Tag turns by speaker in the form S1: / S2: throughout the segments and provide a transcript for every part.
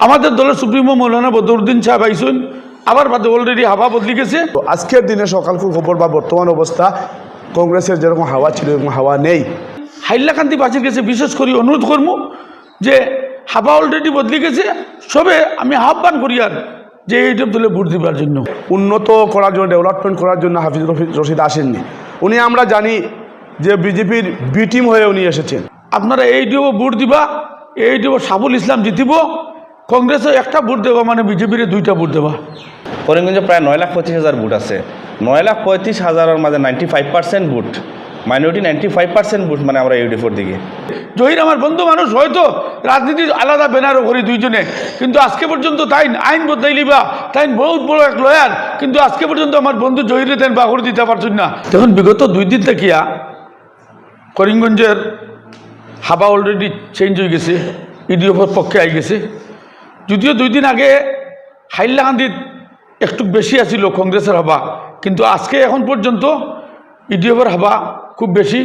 S1: আমাদের দলের সুপ্রিমো মৌলানা বদরুদ্দিন সাহেব আইসুন আবার বাদে অলরেডি হাওয়া বদলি গেছে।
S2: তো আজকের দিনে সকালকুর খবর বা বর্তমান অবস্থা কংগ্রেসের যেরকম হাওয়া ছিল এরকম হাওয়া নেই।
S1: হাইলাকান্দি বাসীর কাছে বিশেষ করে অনুরোধ করব যে হাওয়া অলরেডি বদলি গেছে সবে আমি আহ্বান করি আর যে এইটা দলে ভোট দিবার জন্য।
S2: উন্নত করার জন্য ডেভেলপমেন্ট করার জন্য হাফিজ রফি- রশিদ আসেননি। উনি আমরা জানি যে বিজেপির বি টিম হয়ে উনি এসেছেন।
S1: আপনারা এইটিও ভোট দিবা এইটিও সাবুল ইসলাম জিতিব কংগ্রেসে একটা ভোট দেবা মানে বিজেপির দুইটা ভোট দেবা
S3: করিমগঞ্জে প্রায় নয় লাখ পঁচিশ হাজার ভোট আছে। নয় লাখ পঁয়ত্রিশ হাজারের মাঝে ninety five percent vote minority ninety five percent vote মানে আমরা ইউডিফোর দিকে
S1: জহির আমার বন্ধু মানুষ হয়তো রাজনীতির আলাদা ব্যানারও করি দুইজনে। কিন্তু আজকে পর্যন্ত তাই আইন বদলাইলি বা তাই বহুত বড় এক লয়ার কিন্তু আজকে পর্যন্ত আমার বন্ধু জহিরে তেন বাহর দিতে পারছেন না। দেখুন বিগত দুই দিন থেকিয়া করিমগঞ্জের হাবা অলরেডি চেঞ্জ হয়ে গেছে ইডিএফের পক্ষে আই গেছে। যদিও দুই দিন আগে হাইলাকান্দিত একটু বেশি আছিল কংগ্রেসের হাবা কিন্তু আজকে এখন পর্যন্ত ইডিএফের হাবা খুব বেশি।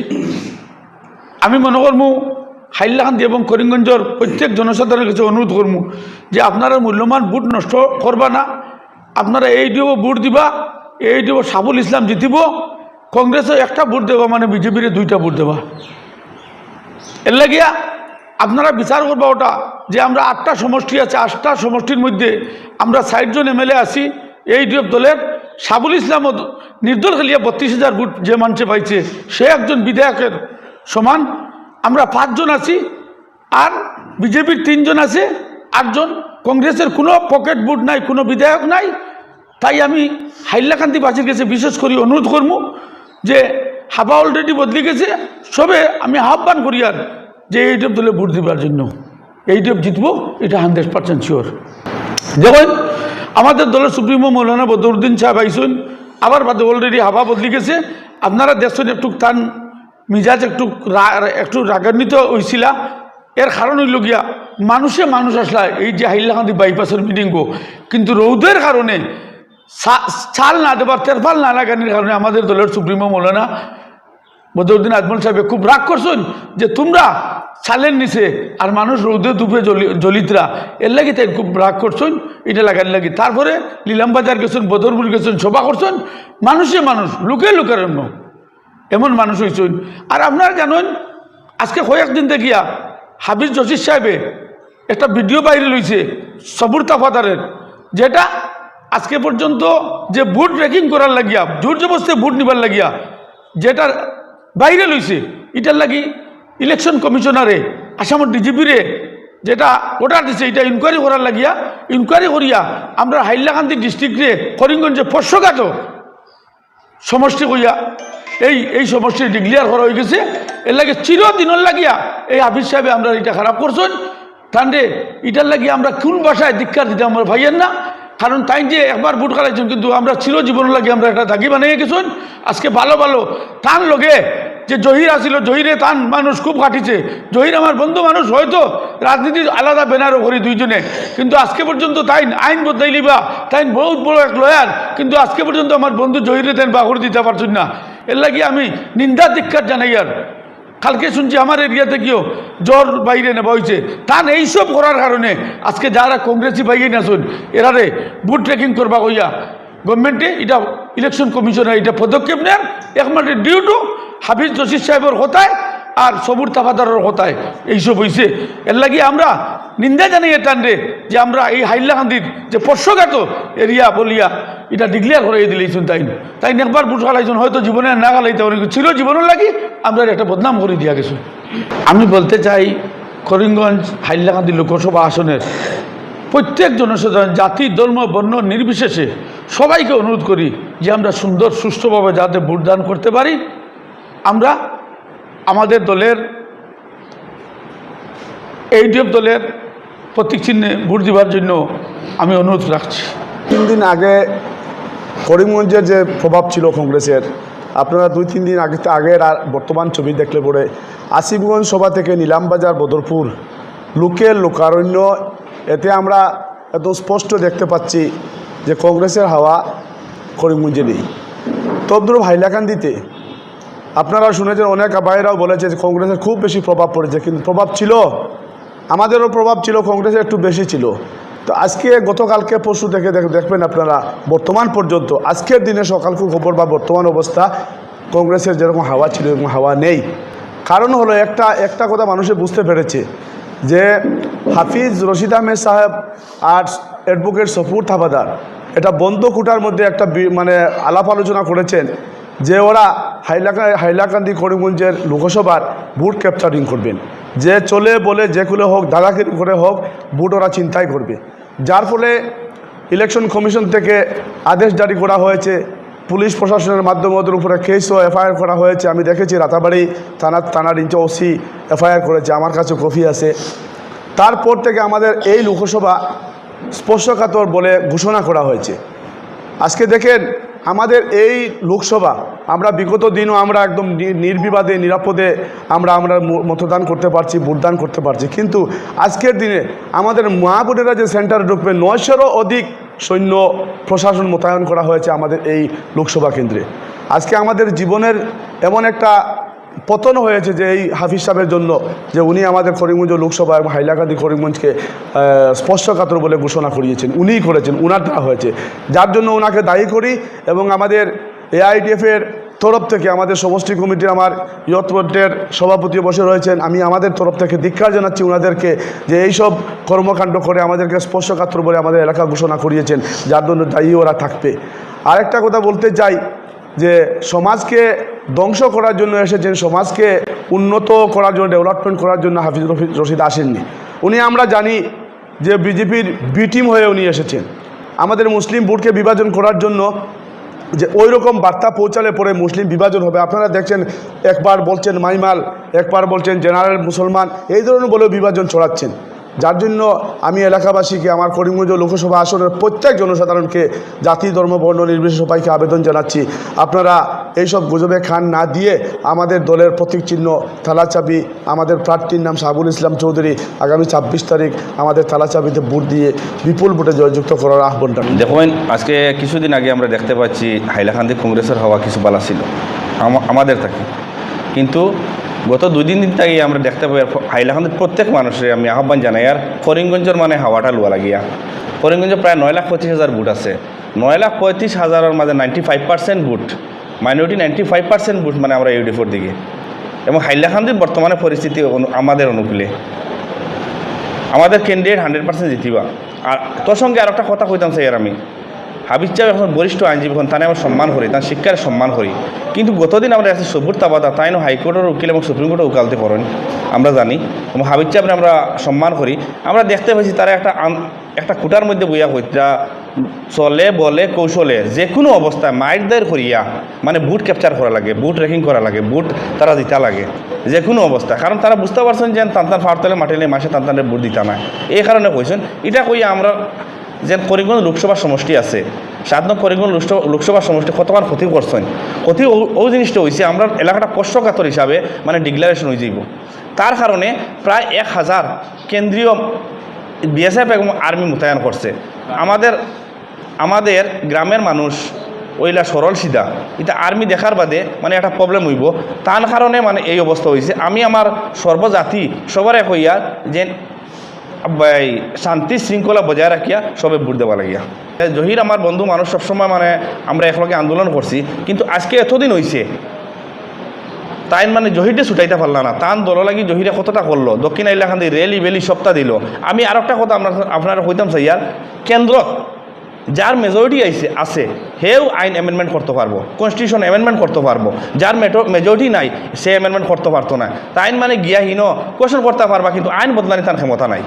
S1: আমি মনে করমু হাইলাকান্দি এবং করিমগঞ্জের প্রত্যেক জনসাধারণের কাছে অনুরোধ করমু যে আপনারা মূল্যবান বুট নষ্ট করবা না, আপনারা এই দিব বুট দিবা, এই দিব সাবুল ইসলাম জিতিব, কংগ্রেসে একটা ভোট দেবা মানে বিজেপির দুইটা ভোট দেবা। এর লাগিয়া আপনারা বিচার করবা ওটা যে আমরা আটটা সমষ্টি আছে, আটটা সমষ্টির মধ্যে আমরা ষাটজন এমএলএ আছি এই ডিএফ দলের। সাবুল ইসলাম নির্দল খেলিয়া বত্রিশ হাজার ভোট যে মানুষে পাইছে, সে একজন বিধায়কের সমান। আমরা পাঁচজন আছি আর বিজেপির তিনজন আছে, আটজন। কংগ্রেসের কোনো পকেট বুট নাই, কোনো বিধায়ক নাই। তাই আমি হাইলাকান্দিবাসীর কাছে বিশেষ করি অনুরোধ করব যে হাবা অলরেডি বদলি গেছে, সবে আমি আহ্বান করি আর যে এইটব দলে ভোট দিবার জন্য। এইটব জিতবো এটা হান্ড্রেড পার্সেন্ট শিওর দেখুন, আমাদের দলের সুপ্রিমো মৌলানা বদরুদ্দিন সাহেব আইসুন, আবার বাদে অলরেডি হাবা বদলি গেছে। আপনারা দেখছেন একটু তান মিজাজ, একটু একটু রাগান্বিত হয়েছিলা এর কারণ হইল গিয়া, মানুষে মানুষ আসলা, এই যে হাইলাকান্দি বাইপাসের মিটিং গো কিন্তু রৌদের কারণে ছাল না দেবার তেরফাল না লাগানির কারণে আমাদের দলের সুপ্রিমো মৌলানা বদরুদ্দিন আজমল সাহেব খুব রাগ করছেন যে তোমরা ছালের নিচে, আর মানুষ রৌদে জলি জলিতরা এর লাগি তাই খুব রাগ করছেন, এটা লাগার লাগি। তারপরে লীলাম বাজার গেছেন, বদরপুর গেছেন সভা করছেন, মানুষে মানুষ, লোকে লোকের অন্য। এমন মানুষ হয়েছেন আর আপনারা জানেন, আজকে কয়েকদিন দেখিয়া হাবিজ জসির সাহেবে একটা ভিডিও বাইরে লইছে সবুর তাফাদারের, যেটা আজকে পর্যন্ত যে বুট রেকিং করার লাগিয়া, জোর জবস্তে বুট নিবার লাগিয়া যেটা বাইরে লইছে এটার লাগি ইলেকশন কমিশনারে, আসামের ডিজিপিরে, যেটা অর্ডার দিছে, এটা ইনকোয়ারি করার লাগিয়া ইনকোয়ারি করিয়া আমরা হাইলাকান্দি ডিস্ট্রিক্টে করিমগঞ্জে পশ্চঘাট সমষ্টি কইয়া, এই এই সমষ্টি ডিক্লিয়ার করা হয়ে গেছে। এর লাগে চিরদিনের লাগিয়া এই হাফিজ সাহেবে আমরা এটা খারাপ করছেন। তান্ডে এটার লাগিয়ে আমরা কোন ভাষায় দীক্ষা দিতে আমরা ভাইয়ের না? কারণ তাই যে একবার বুট খালাইছেন কিন্তু আমরা চিরজীবন লাগে আমরা একটা দাগি বানিয়ে গেছেন। আজকে ভালো ভালো, তার লগে যে জহির আসিল, জহিরে তান মানুষ খুব কাটিছে। জহির আমার বন্ধু মানুষ, হয়তো রাজনীতি আলাদা ব্যানারও করি দুইজনে। কিন্তু আজকে পর্যন্ত তাই আইন বদলাইলি বা, তাই বহুত বড় এক লয়ার, কিন্তু আজকে পর্যন্ত আমার বন্ধু জহিরে তেন বাহর দিতে পারছেন না। এর লাগি আমি নিন্দা দীক্ষার জানাই আর। কালকে শুনছি আমার এরিয়াতে গিয়েও জ্বর বাইরে নেওয়া হয়েছে তান এইসব করার কারণে আজকে যারা কংগ্রেসি বাইরে নাচুন এরারে বুট ট্রেকিং করবা কইয়া। গভর্নমেন্টে এটা ইলেকশন কমিশনার এটা পদক্ষেপ নেন, একমাত্র ডিউ টু হাফিজ জসির সাহেবের হতায় আর সবুর তাফাদারের হতায়। এইসব হয়েছে এর লাগি আমরা নিন্দা জানাই এটান রে যে আমরা এই হাইলাকান্দির যে পর্শঘাত এরিয়া বলিয়া এটা ডিক্লিয়ার করে দিলেইছুন তাই তাই একবার বুট খালাইছুন হয়তো জীবনে না খালাইতে পারি ছিল জীবনের লাগি আমরা একটা বদনাম করে দিয়া গেছো। আমি বলতে চাই, করিমগঞ্জ হাইলাকান্দি লোকসভা আসনের প্রত্যেক জনসাধারণ, জাতি, ধর্ম, বর্ণ নির্বিশেষে সবাইকে অনুরোধ করি যে আমরা সুন্দর, সুষ্ঠুভাবে যাতে ভোটদান করতে পারি। আমরা আমাদের দলের এইডিএফ দলের প্রতীক চিহ্নে ভোট দেওয়ার জন্য আমি অনুরোধ রাখছি।
S2: তিন দিন আগে করিমগঞ্জের যে প্রভাব ছিল কংগ্রেসের, আপনারা দুই, তিন দিন আগে আগের আর বর্তমান ছবি দেখলে পরে আসিফগঞ্জ সভা থেকে নিলামবাজার, বদরপুর লোকের লোকারণ্য, এতে আমরা এত স্পষ্ট দেখতে পাচ্ছি যে কংগ্রেসের হাওয়া করিমগঞ্জে নেই। তদ্রুপ হাইলাকান্দিতে আপনারা শুনেছেন, অনেক ভাইয়েরাও বলেছে যে কংগ্রেসের খুব বেশি প্রভাব পড়েছে, কিন্তু প্রভাব ছিল। আমাদেরও প্রভাব ছিল, কংগ্রেসের একটু বেশি ছিল। তো আজকে, গতকালকে, পরশু থেকে দেখবেন আপনারা, বর্তমান পর্যন্ত, আজকের দিনে সকালকে খবর বা বর্তমান অবস্থা, কংগ্রেসের যেরকম হাওয়া ছিল, এরকম হাওয়া নেই। কারণ হলো, একটা একটা কথা মানুষে বুঝতে পেরেছে, যে হাফিজ রশিদ আহমেদ সাহেব আর অ্যাডভোকেট সফুর থাবাদার এটা বন্ধ কুটার মধ্যে একটা মানে আলাপ আলোচনা করেছেন, যে ওরা হাইলাকা হাইলাকান্দি করিমগঞ্জের লোকসভার বুট ক্যাপচারিং করবেন। যে চলে বলে যে করে হোক, দাদাগিরি করে হোক বুট ওরা চিন্তাই করবে। যার ফলে ইলেকশন কমিশন থেকে আদেশ জারি করা হয়েছে। পুলিশ প্রশাসনের মাধ্যমে ওদের উপরে কেসও এফআইআর করা হয়েছে। আমি দেখেছি রাতাবাড়ি থানার থানার ইঞ্চ ওসি এফআইআর করেছে। আমার কাছে কপি আছে। তারপর থেকে আমাদের এই লোকসভা স্পর্শকাতর বলে ঘোষণা করা হয়েছে। আজকে দেখেন আমাদের এই লোকসভা, আমরা বিগত দিনও আমরা একদম নির্বিবাদে, নিরাপদে আমরা আমরা মতদান করতে পারছি, ভোটদান করতে পারছি। কিন্তু আজকের দিনে আমাদের মা বোনেরা যে সেন্টারে ঢুকবে নয়শোরও অধিক সৈন্য প্রশাসন মোতায়েন করা হয়েছে আমাদের এই লোকসভা কেন্দ্রে। আজকে আমাদের জীবনের এমন একটা পতন হয়েছে যে এই হাফিজ সাহেবের জন্য, যে উনি আমাদের করিমগঞ্জ লোকসভা এবং হাইলাকান্দি করিমগঞ্জকে স্পর্শকাতর বলে ঘোষণা করিয়েছেন, উনিই করেছেন উনার দ্বারা হয়েছে। যার জন্য ওনাকে দায়ী করি এবং আমাদের এআইডিএফের তরফ থেকে আমাদের সমষ্টি কমিটি আমার ইয়ত সভাপতি বসে রয়েছেন, আমি আমাদের তরফ থেকে ধিক্ষার জানাচ্ছি ওনাদেরকে যে এইসব কর্মকাণ্ড করে আমাদেরকে স্পর্শকাতর বলে আমাদের এলাকা ঘোষণা করিয়েছেন, যার জন্য দায়ী ওরা থাকবে। আরেকটা কথা বলতে চাই যে সমাজকে ধ্বংস করার জন্য এসেছেন, সমাজকে উন্নত করার জন্য ডেভেলপমেন্ট করার জন্য হাফিজ রফি- রশিদ আসেননি। উনি আমরা জানি যে বিজেপির বিটিম হয়ে উনি এসেছেন। আমাদের মুসলিম ভোটকে বিভাজন করার জন্য যে ওই রকম বার্তা পৌঁছালে পরে মুসলিম বিভাজন হবে। আপনারা দেখছেন, একবার বলছেন মাইমাল, একবার বলছেন জেনারেল মুসলমান, এই ধরনের বলেও বিভাজন ছড়াচ্ছেন। যার জন্য আমি এলাকাবাসীকে, আমার করিমগঞ্জ লোকসভা আসনের প্রত্যেক জনসাধারণকে, জাতি, ধর্ম, বর্ণ, নির্বিশেষে সবাইকে আবেদন জানাচ্ছি আপনারা এইসব গুজবে খান না দিয়ে আমাদের দলের প্রতীক চিহ্ন থালাচাবি আমাদের প্রার্থীর নাম সাবুল ইসলাম চৌধুরী আগামী ছাব্বিশ তারিখ আমাদের থালাচাবিতে ভোট দিয়ে বিপুল ভোটে জয়যুক্ত করার আহ্বান।
S3: দেখবেন আজকে কিছুদিন আগে আমরা দেখতে পাচ্ছি হাইলাকান্দি কংগ্রেসের হওয়া কিছু বালা ছিল আমাদের থাকি কিন্তু গত দুই দিন দিন থেকে আমরা দেখতে পাই হাইলাকান্দির প্রত্যেক মানুষের আমি আহ্বান জানাই, আর করিমগঞ্জের মানে হাওয়াটা লোয়া লাগিয়া। করিমগঞ্জে প্রায় নয় লাখ পঁচিশ হাজার বুট আছে। নয় লাখ পঁয়ত্রিশ হাজারের মাঝে ninety five percent vote minority ninety five percent vote মানে আমরা ইউডিফোর দিকে। এবং হাইলাকান্দির বর্তমানে পরিস্থিতি আমাদের অনুকূলে। আমাদের ক্যান্ডিডেট হান্ড্রেড পার্সেন্ট জিতিবা। আর তোর সঙ্গে আর একটা কথা কইতাম স্যার আমি। হাবিজ চাও এখন বরিষ্ঠ আইনজীবী এখন তাই আমরা সম্মান করি, তার শিক্ষার সম্মান করি। কিন্তু গতদিন আমরা আছে সবুর তাবাদা তাই না হাইকোর্টের উকিল এবং সুপ্রিম কোর্টের উকালতে করেন, আমরা জানি। এবং হাবিজ চাপরে আমরা সম্মান করি। আমরা দেখতে পাচ্ছি তারা একটা একটা কুটার মধ্যে বইয়া হইতা চলে, বলে, কৌশলে যে কোনো অবস্থায় মাইট দায়ের করিয়া মানে বুট ক্যাপচার করা লাগে, বুট রেকিং করা লাগে, বুট তারা দিতা লাগে যে কোনো অবস্থা কারণ তারা বুঝতে পারছেন যে তান্তান ফাড়তলে মাটিলে মাসে তান্তানের বুট দিতা না এই কারণে কইছেন, এটা কইয়া আমরা যে করিমগঞ্জ লোকসভা সমষ্টি আছে, সাত নং করিমগঞ্জ লোকসভা সমষ্টি কতবার ক্ষতি করছেন? ক্ষতি ও- জিনিসটা হয়েছে আমরা এলাকাটা কষ্টকাতর হিসাবে মানে ডিক্লারেশন হয়ে যাইব। তার কারণে প্রায় এক হাজার কেন্দ্রীয় বিএসএফ এবং আর্মি মোতায়েন করছে। আমাদের আমাদের গ্রামের মানুষ ওইলা সরল সিধা। এটা আর্মি দেখার বাদে মানে একটা প্রবলেম হইব। তার কারণে মানে এই অবস্থা হয়েছে আমি আমার সর্বজাতি সবারে কইয়া যে বাই শান্তি শৃঙ্খলা বজায় রাখিয়া সবে ভোট দেওয়া লাগিয়া জহির আমার বন্ধু মানুষ সবসময় মানে আমরা একলগে আন্দোলন করছি কিন্তু আজকে এতদিন হয়েছে তাই মানে জহিরে ছুটাইতে পারল না তান দল লাগি জহিরে কতটা করল দক্ষিণ দিয়ে রেলি বেলি সপ্তাহ দিল আমি আর একটা কথা আপনার আপনারা কইতাম চাই ইয়ার কেন্দ্রত যার মেজরিটি আইছে আছে হেও আইন অ্যামেন্ডমেন্ট করতে পারব কনস্টিটিউশন অ্যামেন্ডমেন্ট করতে পারব যার মেজরিটি নাই সে অ্যামেন্ডমেন্ট করতে পারতো না তাই মানে গিয়াহীন কোশ্চেন করতে পারবা কিন্তু আইন বদলানি তার ক্ষমতা নাই